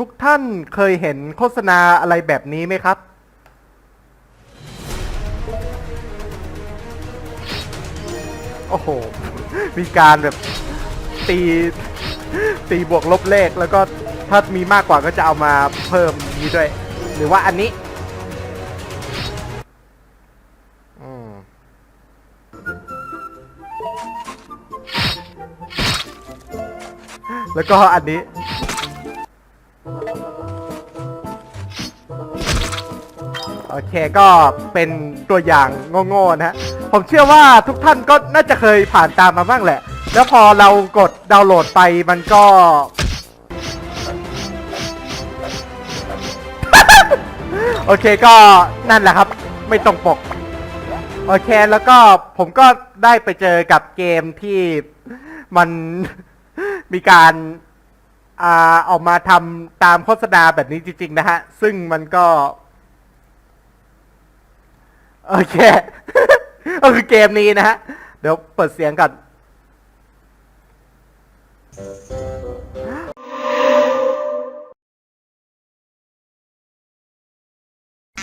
ทุกท่านเคยเห็นโฆษณาอะไรแบบนี้ไหมครับ โอ้โห มีการแบบตี ตีบวกลบเลขแล้วก็ถ้ามีมากกว่าก็จะเอามาเพิ่มนี้ด้วย หรือว่าอันนี้อืมแล้วก็อันนี้ โอเคก็เป็นตัวอย่างโง่ๆนะฮะ ผมเชื่อว่าทุกท่านก็น่าจะเคยผ่านตามมาบ้างแหละ แล้วพอเรากดดาวน์โหลดไปมันก็ โอเคก็นั่นแหละครับ ไม่ตรงปก โอเคแล้วก็ผมก็ได้ไปเจอกับเกมที่มันมีการอ่าออกมาทำตามโฆษณาแบบนี้จริง ๆ นะฮะ ซึ่งมันก็ โอเคก็คือเกมนี้นะฮะ เดี๋ยวเปิดเสียงก่อน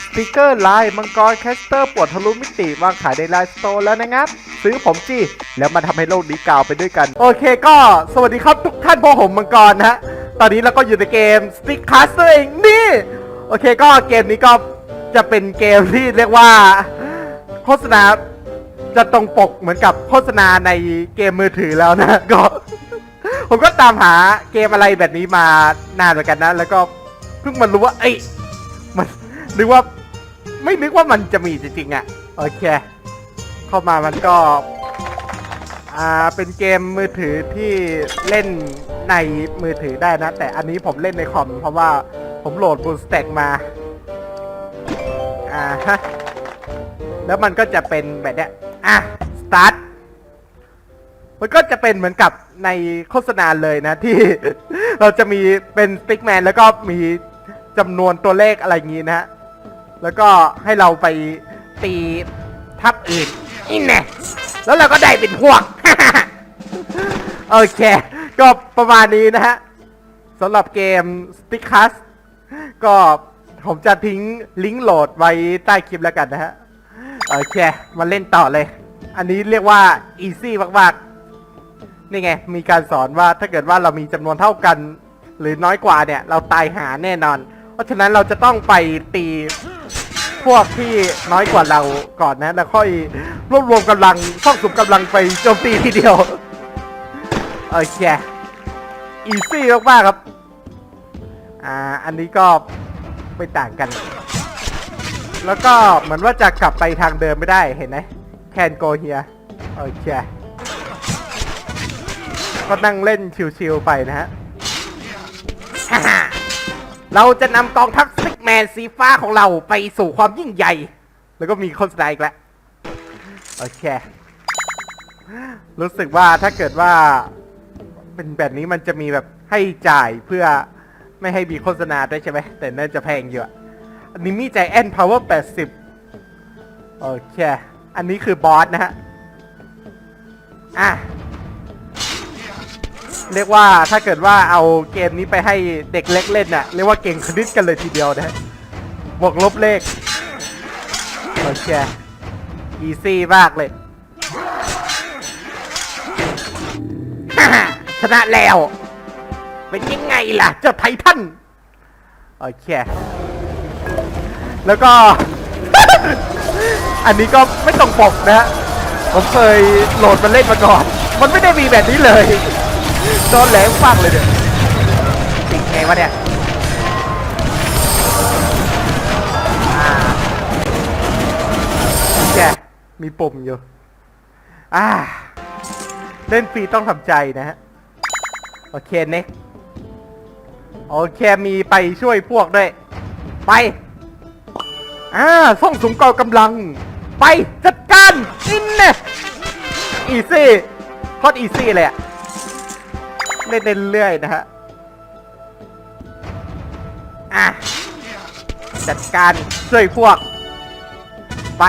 สติกเกอร์ลายมังกรแคสเตอร์ปวดทะลุมิติวางขายในไลน์สโตร์แล้วนะครับ ซื้อผมจีแล้วมาทำให้โลกนี้กล่าวไปด้วยกัน โอเคก็สวัสดีครับทุกท่านพวกผมมังกรนะฮะ ตอนนี้เราก็อยู่ในเกม Stick Caster เองนี่ โอเคก็เกมนี้ก็ จะเป็นเกมที่เรียกว่าโฆษณาจะตรงปกเหมือนกับโฆษณาในเกมมือถือแล้วนะก็ ผมก็ตามหาเกมอะไรแบบนี้มานานเหมือนกันนะ แล้วก็เพิ่งมารู้ว่า เอ้ยมันนึกว่าไม่นึกว่ามันจะมีจริงๆอะ่ะโอเค เข้ามามันก็ อ่าเป็นเกมมือถือที่เล่นในมือถือได้นะ แต่อันนี้ผมเล่นในคอมเพราะว่าผมโหลดบูสแต็กมา อ่าฮะ แล้วมันก็จะเป็นแบบเนี้ย อะ สตาร์ท มันก็จะเป็นเหมือนกับในโฆษณาเลยนะที่ เราจะมีเป็นสติ๊กแมนแล้วก็มีจำนวนตัวเลขอะไรอย่างงี้นะฮะ แล้วก็ให้เราไปตีทับอื่นนี่แน่แล้วเราก็ได้เป็นพวก โอเค ก็ประมาณนี้นะฮะสำหรับเกม Stick c a s ก็ ผมจะทิ้งลิงก์โหลดไว้ใต้คลิปแล้วกันนะฮะ โอเค มาเล่นต่อเลย อันนี้เรียกว่า easy มากๆ นี่ไง มีการสอนว่าถ้าเกิดว่าเรามีจำนวนเท่ากัน หรือน้อยกว่าเนี่ย เราตายหาแน่นอน เพราะฉะนั้นเราจะต้องไปตีพวกที่น้อยกว่าเราก่อนนะ แล้วค่อยรวบรวมกำลังซ่องสุมกำลังไปโจมตีทีเดียว โอเค อีซี่มากๆครับ อ่า อันนี้ก็ ไม่ต่างกัน แล้วก็เหมือนว่าจะกลับไปทางเดิมไม่ได้เห็นไหมแคนโกเฮียโอเคก็นั่งเล่นชิวๆไปนะฮะ เราจะนำกองทัพซิกแมนสีฟ้าของเราไปสู่ความยิ่งใหญ่ แล้วก็มีโฆษณาอีกแล้วโอเค รู้สึกว่าถ้าเกิดว่า เป็นแบบนี้มันจะมีแบบให้จ่ายเพื่อ ไม่ให้มีโฆษณาด้วยใช่ไหม แต่น่าจะแพงอยู่อะอันนี้มีใจแอนพาวเวอร์80โอเค อันนี้คือบอสนะฮะ อะ เรียกว่าถ้าเกิดว่าเอาเกมนี้ไปให้เด็กเล็กเล่นน่ะ เรียกว่าเก่งคณิตกันเลยทีเดียวนะฮะบวกลบเลข โอเค อีซี่มากเลย ชนะแล้ว เป็นยังไงล่ะ เจ้าไททันโอเค แล้วก็ อันนี้ก็ไม่ตรงปกนะฮะผมเคยโหลดมาเล่นมาก่อน มันไม่ได้มีแบบนี้เลยโดนแหลมฟังเลยเนี่ยติดไงวะเนี่ยอ่าแกมีปุ่มอยู่ อ่า เล่นฟรีต้องทำใจนะฮะ โอเคเน็ก โอเคมีไปช่วยพวกด้วย ไปอ่าส่องสุมกองกำลัง ไปจัดการอินเน่อีซี่โคตรอีซี่เลยอะเล่นเรื่อยๆนะฮะอะจัดการช่วยพวก ไป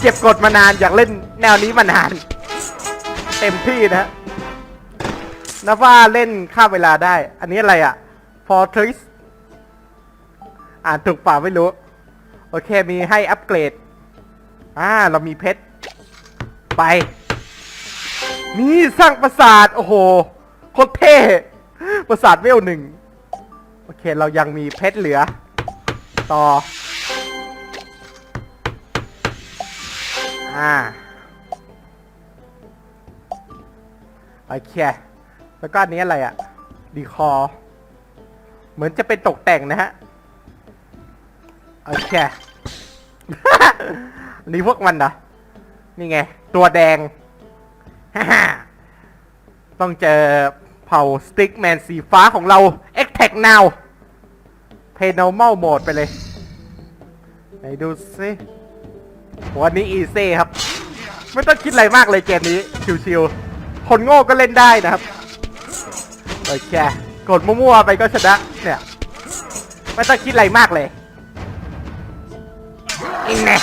เก็บกดมานานอยากเล่นแนวนี้มานาน เต็มที่นะฮะ นับว่าเล่นค่าเวลาได้ อันนี้อะไรอะ Fortress อ่านถูกป่าไม่รู้ โอเคมีให้อัปเกรด อ่า เรามีเพชร ไป นี่สร้างปราสาท โอ้โห โคตรเท่ ปราสาทเวลหนึ่ง โอเค เรายังมีเพชรเหลือ ต่อ อ่า โอเค แล้วก็อันนี้อะไรอะดีคอ เหมือนจะเป็นตกแต่งนะฮะ โอเคอันนี้พวกมันนะนี่ไง ตัวแดง ต้องเจอเผ่าสติ๊กแมนสีฟ้าของเรา e x t a c Now p a n o r m a l Mode ไปเลย ไหนดูซิวันนี้อีเซ่ครับ ไม่ต้องคิดอะไรมากเลยเกมนี้ ชิวๆคนโง่ก็เล่นได้นะครับ โอเคกดมั่วๆไปก็ชนะเนี่ย ไม่ต้องคิดอะไรมากเลยอินแน่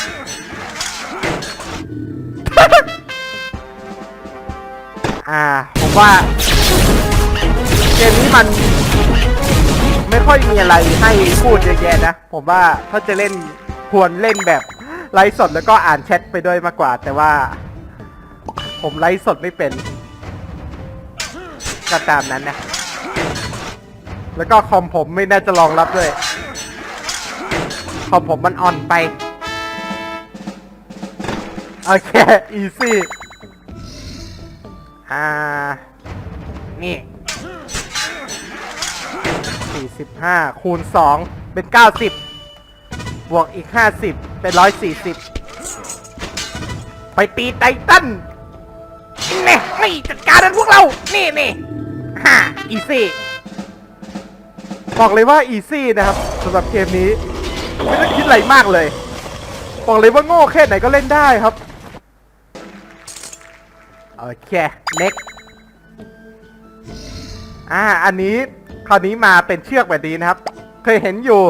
อ่าผมว่า เกมนี้มัน ไม่ค่อยมีอะไรให้พูดเยอะแยะนะ ผมว่าถ้าจะเล่นควรเล่นแบบไลฟ์สดแล้วก็อ่านแชทไปด้วยมากกว่า แต่ว่า ผมไลฟ์สดไม่เป็น ก็ตามนั้นนะ แล้วก็คอมผมไม่น่าจะรองรับด้วย คอมผมมันอ่อนไป โอเค อีซี่ อ่า นี่ 45 คูณ 2 เป็น 90 บวกอีก 50 เป็น 140 ไปตีไททันนี่นี่จัดการกันพวกเรา นี่นี่ฮ่าอีซี่ บอกเลยว่าอีซี่นะครับสำหรับเกมนี้ ไม่ต้องคิดอะไรมากเลย บอกเลยว่าโง่แค่ไหนก็เล่นได้ครับ โอเค next อ่า อันนี้คราวนี้มาเป็นเชือกแบบนี้นะครับ เคยเห็นอยู่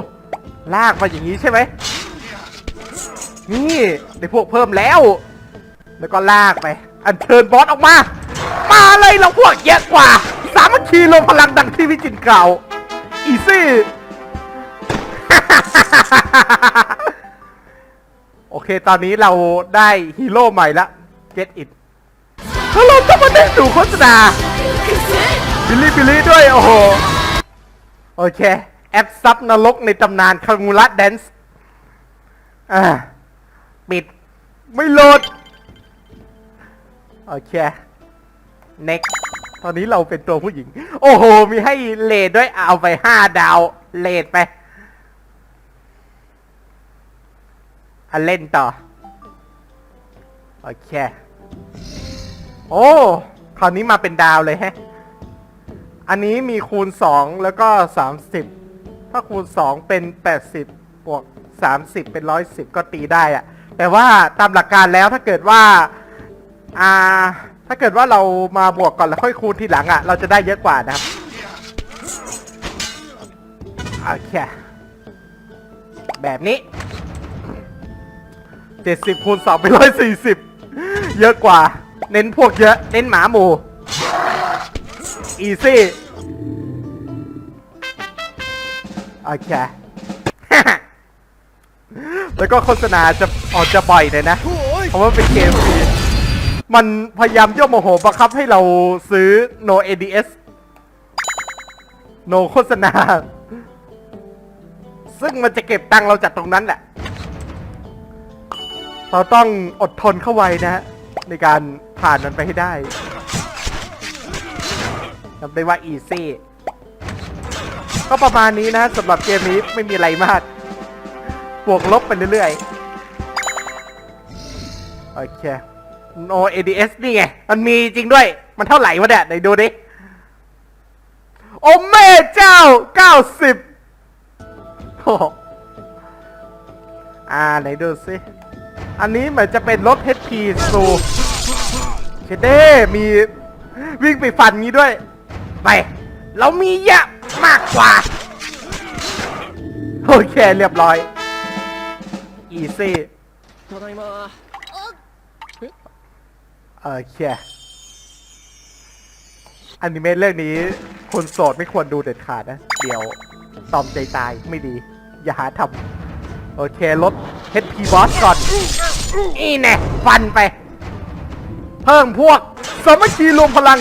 ลากมาอย่างนี้ใช่ไหม นี่ได้พวกเพิ่มแล้ว แล้วก็ลากไป อันเชิญบอสออกมา มาเลยเราพวกเยอะกว่า สามัคคีรวมพลังดังที่วิจิตรกล่า อีซี่ โอเค ตอนนี้เราได้ฮีโร่ใหม่ละ Get it แล้วเราต้องมาได้ดูโฆษณาบิลลี่บิลลี่ด้วย โอ้โห โอเค แอปซับนรกในตำนานคางูระแดนซ์อ่าปิด ไม่โหลด โอเค next ตอนนี้เราเป็นตัวผู้หญิง โอ้โห มีให้เลดด้วยเอาไปห้าดาว เลดไปอันเล่นต่อ โอเค โอ้ คราวนี้มาเป็นดาวเลยแฮะ อันนี้มีคูณ2แล้วก็30ถ้าคูณ2เป็น80บวก30เป็น110ก็ตีได้อะแต่ว่าตามหลักการแล้วถ้าเกิดว่า อ่า ถ้าเกิดว่าเรามาบวกก่อนแล้วค่อยคูณทีหลังอะ่ะ เราจะได้เยอะกว่านะครับโอเคแบบนี้70คูณ2เป็น140เยอะกว่า เน้นพวกเยอะ เน้นหมาหมูอีซี่โอเคแล้วก็โฆษณาจะออกจะบ่อยเลยนะ เพราะว่าเป็นเกมฟรี มันพยายามย่อโมโหบังคับให้เราซื้อ no ADS no โฆษณา ซึ่งมันจะเก็บตังค์เราจากตรงนั้นแหละ เราต้องอดทนเข้าไว้นะฮะ ในการผ่านมันไปให้ได้จำได้ว่า easy ก็ประมาณนี้นะสำหรับเกมนี้ไม่มีอะไรมาก บวกลบไปเรื่อยๆ โอเค no ADS นี่ไง มันมีจริงด้วย มันเท่าไหร่วะเนี่ยไหนดูดิ โอ้แม่เจ้า 90โอ้โหอ่า ไหนดูสิ อันนี้เหมือนจะเป็นรถ HP สูเชเด้มีวิ่งไปฟันงี้ด้วย ไป เรามีเยอะมากกว่า โอเค เรียบร้อย อีซี่ เออเคอนิเมะเรื่องนี้คนโสดไม่ควรดูเด็ดขาดนะ เดี๋ยวตอมใจตายไม่ดี อย่าหาทำโอเคลด HP Boss ก่อน นี่แน่ฟันไป เพิ่มพวก สามัคคีรวมพลัง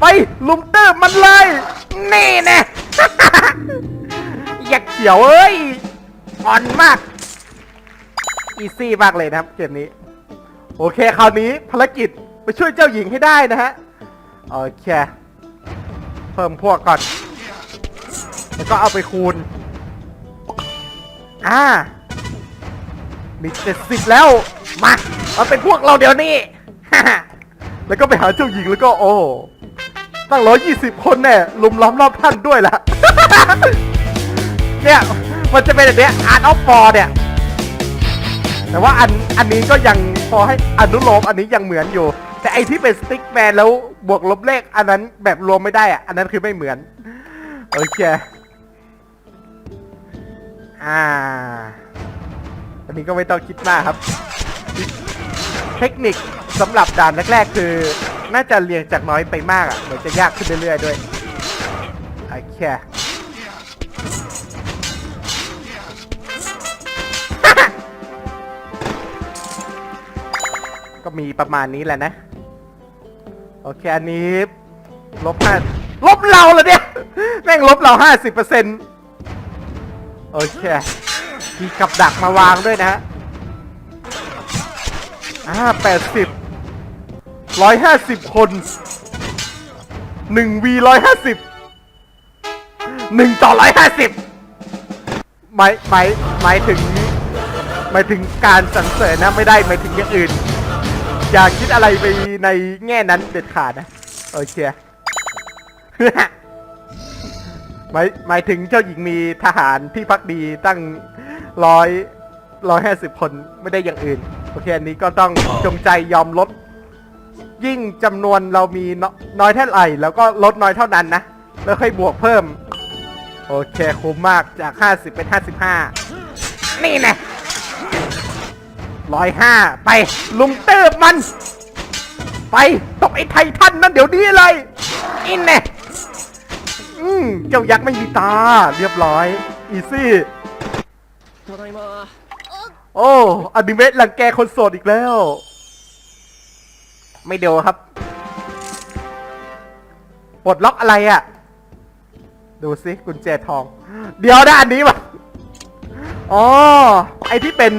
ไปลุมเติมมันเลย นี่แน่ อยากเขียวเอ้ยอ่อนมาก อีซี่มากเลยนะครับเกมนี้ โอเคคราวนี้ภารกิจไปช่วยเจ้าหญิงให้ได้นะฮะ โอเค เพิ่มพวกก่อน แล้วก็เอาไปคูณ อ่า มีเจ็ดสิบแล้ว มามาเป็นพวกเราเดี๋ยวนี้ แล้วก็ไปหาเจ้าหญิงแล้วก็โอ้ตั้งร้อยยี่สิบคนแน่ลุมล้อมรอบท่านด้วยล่ะ เนี่ย มันจะเป็นแบบเนี้ยอาร์ตออฟฟอร์เนี่ย แต่ว่าอันอันนี้ก็ยังพอให้อนุโลมอันนี้ยังเหมือนอยู่ แต่ไอที่เป็นสติ๊กแมนแล้วบวกลบเลข อันนั้นแบบรวมไม่ได้อะอันนั้นคือไม่เหมือน โอเค อ่า อันนี้ก็ไม่ต้องคิดมากครับ เทคนิคสำหรับด่านแรกๆ คือ น่าจะเรียงจากน้อยไปมากอะเหมือนจะยากขึ้นเรื่อยๆด้วยโอเค ก็มีประมาณนี้แหละนะ โอเค อันนี้ ลบห้าลบเราเหรอเนี่ย แม่งลบเราห้าสิบเปอร์เซ็นต์โอเค มีกับดักมาวางด้วยนะฮะอ่าแปดสิบร้อยห้าสิบคนหนึ่งวีร้อยห้าสิบหนึ่งต่อร้อยห้าสิบหมายหมายหมายถึงหมายถึงการสรรเสริญนะไม่ได้หมายถึงอย่างอื่น อย่าคิดอะไรไปในแง่นั้นเด็ดขาดนะ โอเคหมายหมายถึงเจ้าหญิงมีทหารที่พักดีตั้งร้อยร้อยห้าสิบคนไม่ได้อย่างอื่น โอเค อันนี้ก็ต้องจงใจยอมลด ยิ่งจำนวนเรามีนน้อยเท่าไหร่แล้วก็ลดน้อยเท่านั้นนะ แล้วค่อยบวกเพิ่ม โอเค คุ้มมากจาก50เป็น55นี่แน่ ร้อยห้าไปลุมเติบมัน ไปตบไอ้ไททันนั่นเดี๋ยวนี้เลยอินเน่อืมเจ้ายักษ์ไม่มีตา เรียบร้อย อีซี่โอ้อนิเมะหลังแกคนโสดอีกแล้ว ไม่เดียวครับ ปลดล็อกอะไรอะ่ะ ดูสิกุญแจทอง เดี๋ยวได้อันนี้วะอ๋อ ไอที่เป็น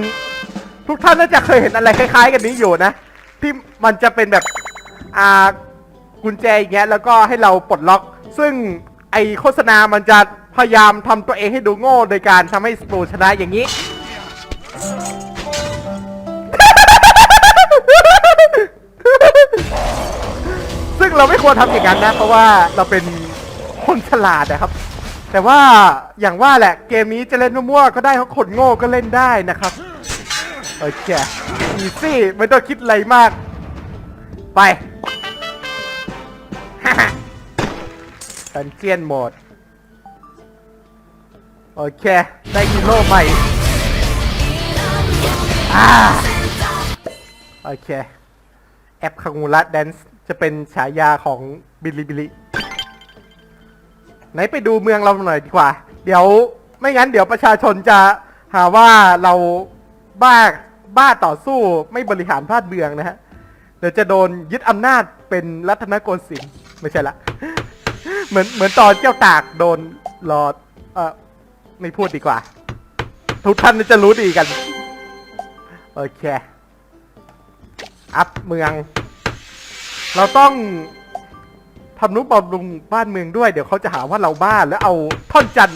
ทุกท่านน่าจะเคยเห็นอะไรคล้าย ๆ กันนี้อยู่นะที่มันจะเป็นแบบอ่ากุญแจอย่างเงี้ยแล้วก็ให้เราปลดล็อก ซึ่งไอโฆษณามันจะพยายามทำตัวเองให้ดูโง่โดยการทำให้สปูชนะอย่างนี้ ซึ่งเราไม่ควรทำอย่างนั้นนะ เพราะว่าเราเป็นคนฉลาดนะครับ แต่ว่าอย่างว่าแหละเกมนี้จะเล่นมั่วๆก็ได้เพราะคนโง่ก็เล่นได้นะครับ โอเคอีซี่ไม่ต้องคิดอะไรมาก ไปดันเจียนโหมด โอเค ได้ฮีโร่ใหม่อ่าโอเค แอปคังมูระแดนซ์จะเป็นฉายาของบิลิบิลิไหนไปดูเมืองเราหน่อยดีกว่า เดี๋ยวไม่งั้นเดี๋ยวประชาชนจะหาว่าเราบ้า บ้าต่อสู้ไม่บริหารบ้านเมืองนะฮะ เดี๋ยวจะโดนยึดอำนาจเป็นรัตนโกสินทร์ไม่ใช่ละ เหมือนเหมือนตอนเจ้าตากโดนรอเออไม่พูดดีกว่า ทุกท่านจะรู้ดีกัน โอเค อัพเมือง เราต้องทำนุบำรุงบ้านเมืองด้วย เดี๋ยวเขาจะหาว่าเราบ้าแล้วเอาท่อนจัน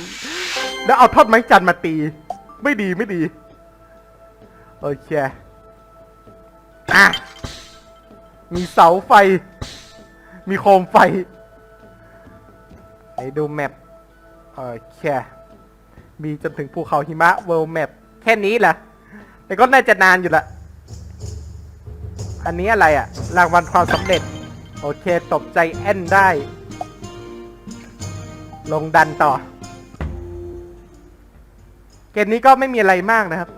แล้วเอาท่อนไม้จันมาตี ไม่ดีไม่ดี โอเคอะมีเสาไฟ มีโคมไฟไหนดูแมปโอเคมีจนถึงภูเขาหิมะเวิลด์แมปแค่นี้แหละแต่ก็น่าจะนานอยู่ละอันนี้อะไรอะรางวัลความสำเร็จ โอเค ตบใจแอนได้ ลงดันต่อ เกมนี้ก็ไม่มีอะไรมากนะครับ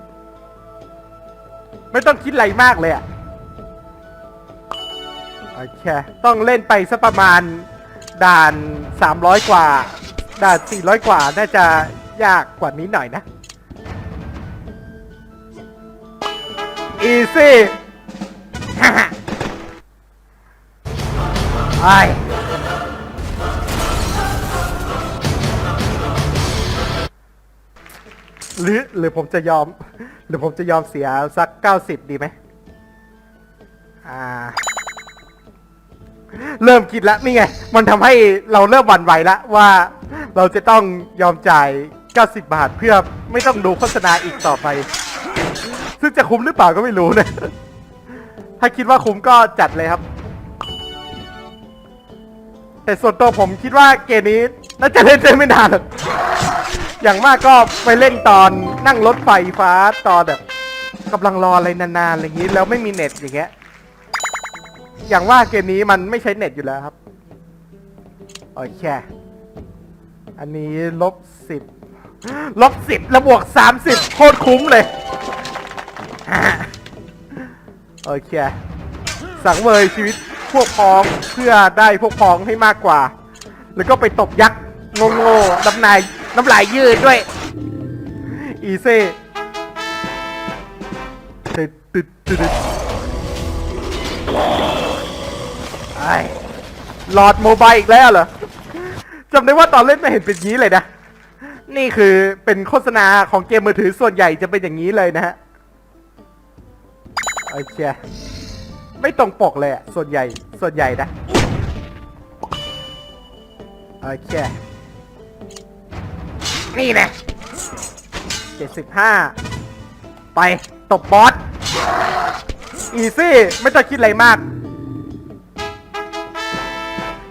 ไม่ต้องคิดอะไรมากเลยอะโอเค ต้องเล่นไปสักประมาณด่าน 300 กว่า ด่าน 400 กว่า น่าจะยากกว่านี้หน่อยนะ อีซี่ไอ หรือหรือผมจะยอม หรือผมจะยอมเสียสัก90ดีไหมอ่า เริ่มคิดแล้วนี่ไง มันทำให้เราเริ่มหวั่นไหวแล้วว่าเราจะต้องยอมจ่าย 90 บาทเพื่อไม่ต้องดูโฆษณาอีกต่อไป ซึ่งจะคุ้มหรือเปล่าก็ไม่รู้นะ ถ้าคิดว่าคุ้มก็จัดเลยครับ แต่ส่วนตัวผมคิดว่าเกมนี้น่าจะเล่นได้ไม่นานหรอก อย่างมากก็ไปเล่นตอนนั่งรถไฟฟ้าตอนแบบกำลังรออะไรนานๆอะไรอย่างนี้ แล้วไม่มีเน็ตอย่างเงี้ย อย่างว่าเกมนี้มันไม่ใช้เน็ตอยู่แล้วครับโอเคอันนี้ลบสิบลบสิบแล้วบวกสามสิบโคตรคุ้มเลยโอเคสังเวยชีวิตพวกพ้องเพื่อได้พวกพ้องให้มากกว่า แล้วก็ไปตบยักษ์งงๆน้ำนาย น้ำลายยืดด้วย อีเซ่ตึดตึดตึดตึดไอ้หลอดโมบายอีกแล้วเหรอจำได้ว่าตอนเล่นไม่เห็นเป็นอย่างนี้เลยนะ นี่คือเป็นโฆษณาของเกมมือถือส่วนใหญ่จะเป็นอย่างนี้เลยนะฮะโอเคไม่ตรงปกเลยอะส่วนใหญ่ ส่วนใหญ่นะ โอเค นี่นะเจ็ดสิบห้าไปตบบอส อีซี่ ไม่ต้องคิดอะไรมาก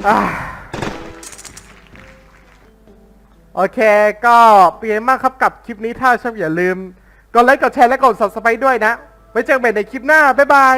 อโอเค ก็เปียนมากครับกับคลิปนี้ถ้าชอบอย่าลืม กดไลค์ กดแชร์ และกด subscribe ด้วยนะ ไว้เจอกันใหม่ในคลิปหน้า บ๊ายบาย